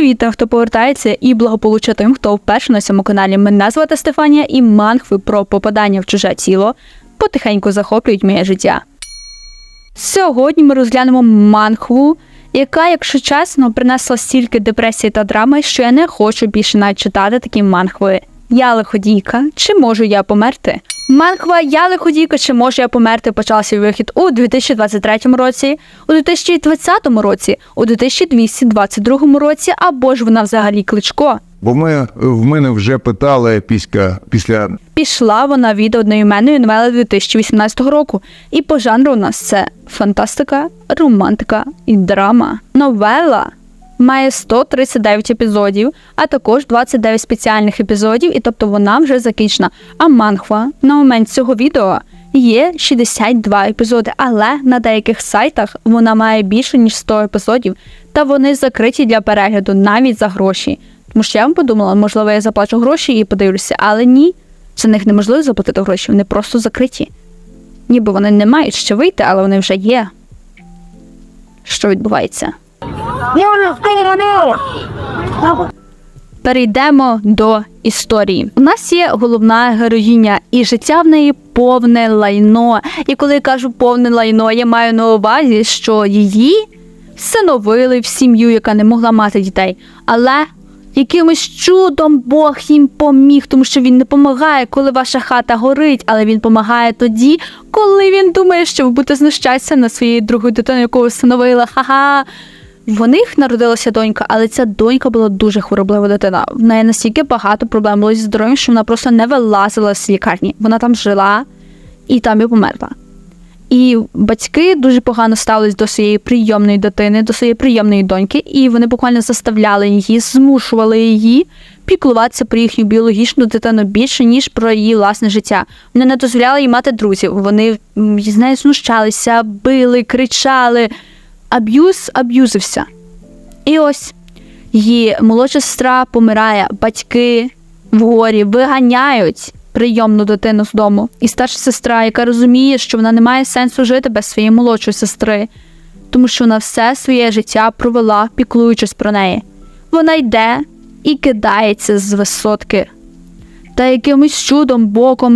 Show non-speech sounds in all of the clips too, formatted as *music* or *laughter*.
Привіт тим, хто повертається, і благополуччя тим, хто вперше на цьому каналі. Мене звати Стефанія, і мангви про попадання в чуже тіло потихеньку захоплюють моє життя. Сьогодні ми розглянемо мангву, яка, якщо чесно, принесла стільки депресії та драми, що я не хочу більше навіть читати такі мангви. Я лиходійка, чи можу я померти? Мангва Я лиходійка, чи можу я померти почався вихід у 2023 році, у 2020 році, у 2222 році, або ж вона взагалі кличко. Бо ми в мене вже питали після після Пішла вона від одноіменної новели 2018 року. І по жанру у нас це фантастика, романтика і драма. Новела має 139 епізодів, а також 29 спеціальних епізодів, і тобто вона вже закінчена. А мангва на момент цього відео є 62 епізоди, але на деяких сайтах вона має більше ніж 100 епізодів, та вони закриті для перегляду навіть за гроші. Тому що я вам подумала, можливо, я заплачу гроші і подивлюся, але ні, за них неможливо заплатити гроші, вони просто закриті. Ніби вони не мають ще вийти, але вони вже є. Що відбувається? Перейдемо до історії. У нас є головна героїня, і життя в неї повне лайно. І коли я кажу повне лайно, я маю на увазі, що її всиновили в сім'ю, яка не могла мати дітей. Але якимось чудом Бог їм поміг, тому що він не допомагає, коли ваша хата горить, але він допомагає тоді, коли він думає, що ви будете знущатися над своєю другою дитиною, яку ви всиновила. Ха-ха. В них народилася донька, але ця донька була дуже хвороблива дитина. В неї настільки багато проблем було зі здоров'ям, що вона просто не вилазила з лікарні. Вона там жила і там і померла. І батьки дуже погано ставились до своєї прийомної дитини, до своєї прийомної доньки, і вони буквально заставляли її, змушували її піклуватися про їхню біологічну дитину більше, ніж про її власне життя. Вони не дозволяли їй мати друзів. Вони з нею знущалися, били, кричали. Аб'юз аб'юзився. І ось її молодша сестра помирає, батьки в горі виганяють прийомну дитину з дому. І старша сестра, яка розуміє, що вона не має сенсу жити без своєї молодшої сестри, тому що вона все своє життя провела, піклуючись про неї. Вона йде і кидається з висотки. Та якимось чудом, боком,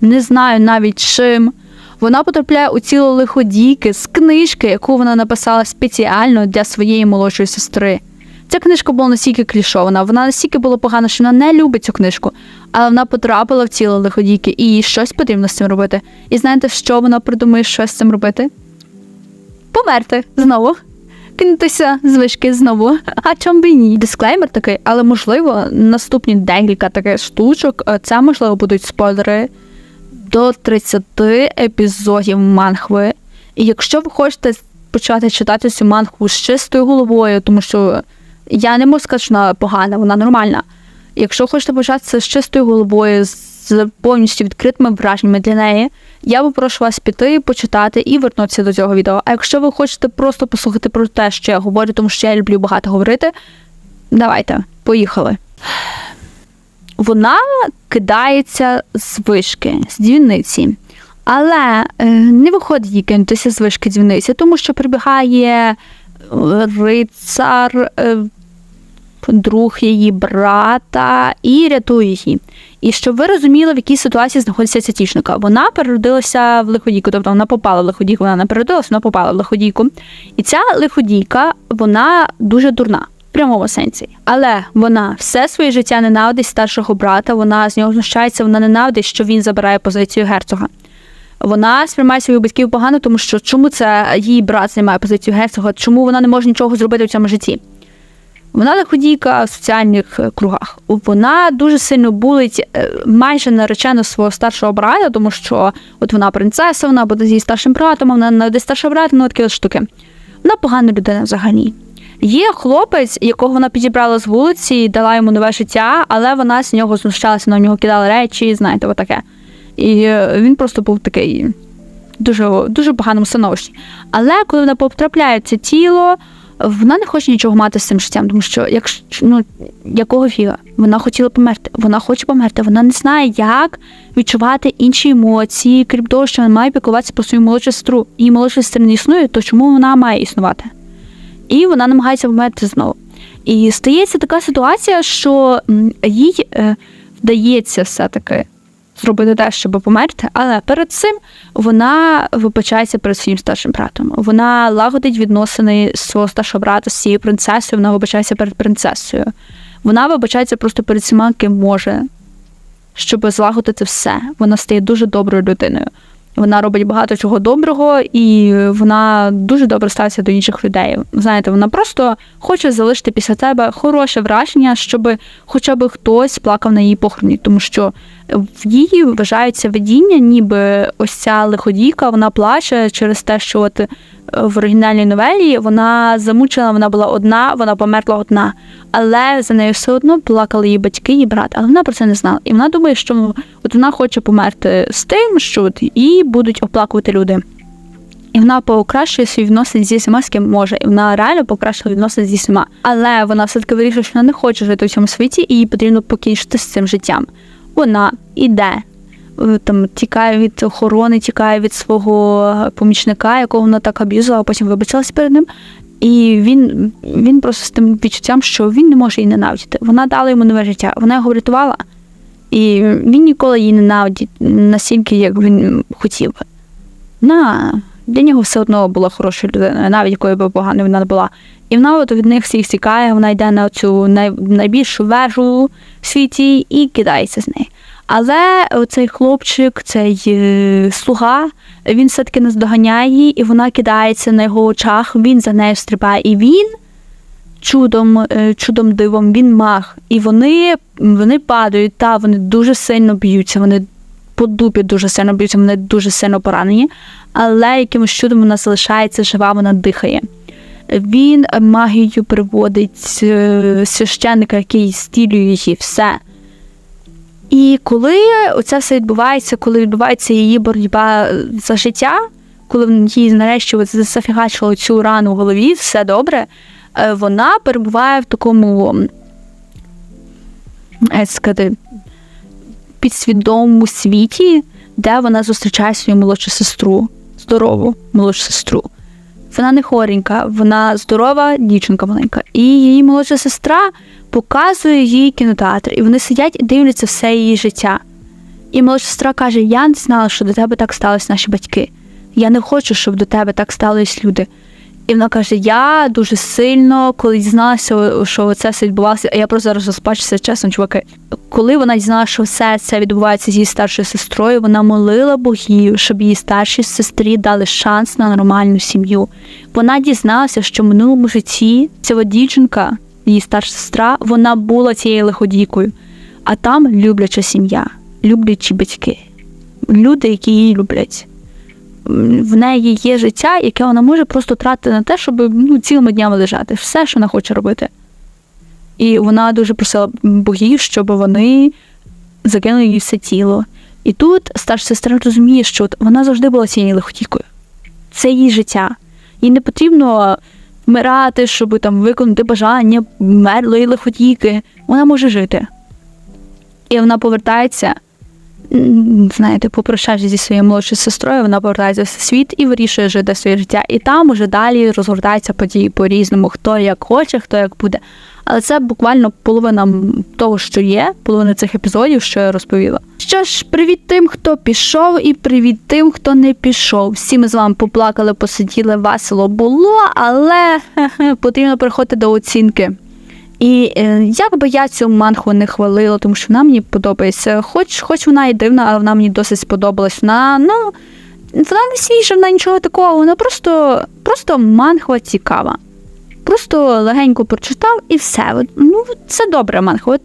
не знаю навіть чим. Вона потрапляє у тіло лиходійки з книжки, яку вона написала спеціально для своєї молодшої сестри. Ця книжка була настільки клішована, вона настільки була погана, що вона не любить цю книжку, але вона потрапила в тіло лиходійки, і їй щось потрібно з цим робити. І знаєте, що вона придумає, що з цим робити? Померти знову. Кинутися з знову. А чом би ні? Дисклеймер такий, але можливо, наступні декілька таких штучок, е, це можливо будуть спойлери до 30 епізодів мангви. І якщо ви хочете почати читати цю мангву з чистою головою, тому що я не можу сказати, що вона погана, вона нормальна. Якщо хочете почати це з чистою головою, з повністю відкритими враженнями для неї, я попрошу вас піти, почитати і вернутися до цього відео. А якщо ви хочете просто послухати про те, що я говорю, тому що я люблю багато говорити, давайте, поїхали. Вона кидається з вишки, з дзвіниці. Але е, не виходить їй кинутися з вишки дзвіниці, тому що прибігає е, рицар, е, друг її брата, і рятує її. І щоб ви розуміли, в якій ситуації знаходиться ця тішника. Вона переродилася в лиходійку, тобто вона попала в лиходійку, вона не переродилася, вона попала в лиходійку. І ця лиходійка, вона дуже дурна. Прямому сенсі. Але вона все своє життя ненавидить старшого брата, вона з нього знущається, вона ненавидить, що він забирає позицію герцога. Вона сприймає своїх батьків погано, тому що чому це її брат займає позицію герцога, чому вона не може нічого зробити в цьому житті? Вона лиходійка в соціальних е, кругах. Вона дуже сильно булить е, майже наречену свого старшого брата, тому що от вона принцеса, вона буде з старшим братом, вона не старшого брата, ну такі от штуки. Вона погана людина взагалі. Є хлопець, якого вона підібрала з вулиці і дала йому нове життя, але вона з нього знущалася, на нього кидала речі, знаєте, отаке. І е, він просто був такий дуже дуже поганому становищі. Але коли вона потрапляє в це тіло, вона не хоче нічого мати з цим життям, тому що якщо ну якого фіга? Вона хотіла померти. Вона хоче померти. Вона не знає, як відчувати інші емоції, крім того, що вона має піклуватися про свою молодшу сестру. Її молодша сестра не існує, то чому вона має існувати? І вона намагається померти знову. І стається така ситуація, що їй е, вдається все-таки зробити те, щоб померти, але перед цим вона вибачається перед своїм старшим братом. Вона лагодить відносини свого старшого брата з цією принцесою, вона вибачається перед принцесою. Вона вибачається просто перед всіма, ким може, щоб злагодити все. Вона стає дуже доброю людиною. Вона робить багато чого доброго, і вона дуже добре ставиться до інших людей. Знаєте, вона просто хоче залишити після себе хороше враження, щоб хоча б хтось плакав на її похороні, тому що в її вважаються видіння, ніби ось ця лиходійка, вона плаче через те, що от в оригінальній новелі вона замучена, вона була одна, вона померла одна. Але за нею все одно плакали її батьки, її брат, але вона про це не знала. І вона думає, що от вона хоче померти з тим, що от її будуть оплакувати люди. І вона покращує свій відносин зі всіма, з ким може. І вона реально покращила відносин зі всіма. Але вона все-таки вирішує, що вона не хоче жити в цьому світі, і їй потрібно покінчити з цим життям. Вона іде, там тікає від охорони, тікає від свого помічника, якого вона так аб'юзила, а потім вибачилася перед ним. І він, він просто з тим відчуттям, що він не може її ненавидіти. Вона дала йому нове життя, вона його врятувала, і він ніколи її ненавидить настільки, як він хотів. На для нього все одно була хорошою людиною, навіть якою би поганою вона не була. І вона от від них всіх тікає, вона йде на цю най, найбільшу вежу в світі і кидається з неї. Але цей хлопчик, цей е, слуга, він все-таки наздоганяє її, і вона кидається на його очах, він за нею стрибає. І він чудом, е, чудом дивом, він маг. І вони, вони падають, та вони дуже сильно б'ються, вони по дупі дуже сильно б'ються, вони дуже сильно поранені, але якимось чудом вона залишається жива, вона дихає. Він магією приводить е, священника, який стілює її все. І коли оце все відбувається, коли відбувається її боротьба за життя, коли їй нарешті зафігачило цю рану в голові, все добре, е, вона перебуває в такому сказати, підсвідомому світі, де вона зустрічає свою молодшу сестру, здорову молодшу сестру. Вона не хоренька, вона здорова дівчинка маленька. І її молодша сестра показує їй кінотеатр, і вони сидять і дивляться все її життя. І молодша сестра каже: Я не знала, що до тебе так сталися наші батьки. Я не хочу, щоб до тебе так стались люди. І вона каже: Я дуже сильно, коли дізналася, що це все відбувалося, а я просто зараз розпачуся, чесно, чуваки. Коли вона дізналася, що все це відбувається з її старшою сестрою, вона молила богів, щоб її старшій сестрі дали шанс на нормальну сім'ю. Вона дізналася, що в минулому житті ця дівчинка, її старша сестра, вона була цією лиходійкою, а там любляча сім'я, люблячі батьки, люди, які її люблять в неї є життя, яке вона може просто тратити на те, щоб ну, цілими днями лежати, все, що вона хоче робити. І вона дуже просила богів, щоб вони закинули їй все тіло. І тут старша сестра розуміє, що от вона завжди була цією лихотікою. Це її життя. Їй не потрібно вмирати, щоб там виконати бажання мерлої лихотіки. Вона може жити. І вона повертається знаєте, попрощавшись зі своєю молодшою сестрою, вона повертається в світ і вирішує жити своє життя. І там уже далі розгортаються події по-різному, хто як хоче, хто як буде. Але це буквально половина того, що є, половина цих епізодів, що я розповіла. Що ж, привіт тим, хто пішов, і привіт тим, хто не пішов. Всі ми з вами поплакали, посиділи, весело було, але *laughs* потрібно переходити до оцінки. І е, як би я цю манху не хвалила, тому що вона мені подобається. Хоч, хоч вона і дивна, але вона мені досить сподобалась. Вона, ну, вона не свіжа, вона нічого такого, вона просто, просто манхва цікава. Просто легенько прочитав і все. Ну, це добре манхва.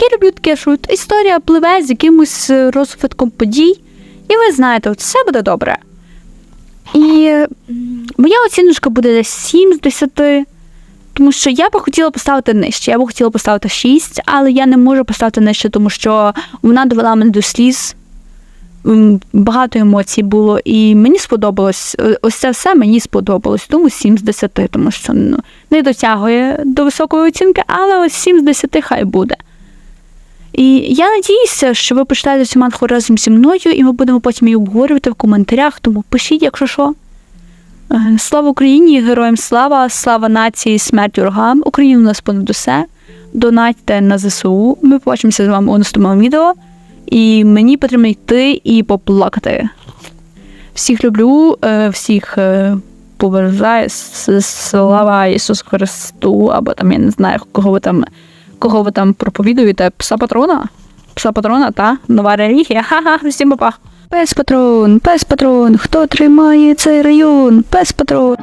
Я люблю таке, що історія пливе з якимось е, розвитком подій, і ви знаєте, от все буде добре. І моя оціночка буде десь 7 з 10. Тому що я би хотіла поставити нижче. Я би хотіла поставити 6, але я не можу поставити нижче, тому що вона довела мене до сліз. Багато емоцій було, і мені сподобалось. Ось це все мені сподобалось. Тому 7 з 10, тому що ну, не дотягує до високої оцінки, але ось 7 з 10 хай буде. І я надіюся, що ви почитаєте цю манху разом зі мною, і ми будемо потім її обговорювати в коментарях, тому пишіть, якщо що. Е, Слава Україні, героям слава, слава нації, смерть ворогам. Україна у нас понад усе. Донатьте на ЗСУ. Ми побачимося з вами у наступному відео. І мені потрібно йти і поплакати. Всіх люблю, е, всіх е, поважаю. Слава Ісусу Христу, або там я не знаю, кого ви там, кого ви там проповідуєте. Пса патрона? Пса патрона, та? Нова релігія. *laughs* Ха-ха, всім па-па. Пес патрон, пес патрон, хто тримає цей район? Пес патрон.